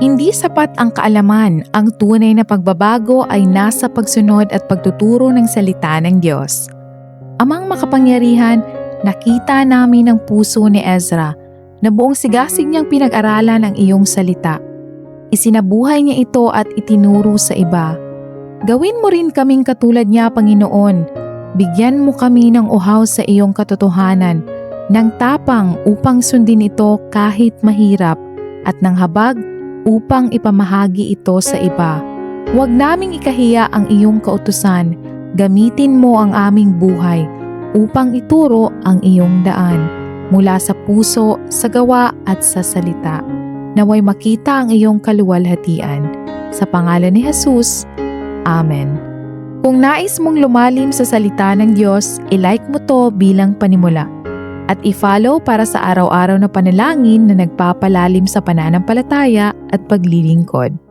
Hindi sapat ang kaalaman, ang tunay na pagbabago ay nasa pagsunod at pagtuturo ng salita ng Diyos. Amang makapangyarihan, nakita namin ang puso ni Ezra na buong sigasig niyang pinag-aralan ang iyong salita. Isinabuhay niya ito at itinuro sa iba. Gawin mo rin kaming katulad niya, Panginoon. Bigyan mo kami ng uhaw sa iyong katotohanan, ng tapang upang sundin ito kahit mahirap, at ng habag upang ipamahagi ito sa iba. Huwag naming ikahiya ang iyong kautusan, gamitin mo ang aming buhay upang ituro ang iyong daan mula sa puso, sa gawa at sa salita. Naway makita ang iyong kaluwalhatian. Sa pangalan ni Jesus, Amen. Kung nais mong lumalim sa salita ng Diyos, ilike mo to bilang panimula. At i-follow para sa araw-araw na panalangin na nagpapalalim sa pananampalataya at paglilingkod.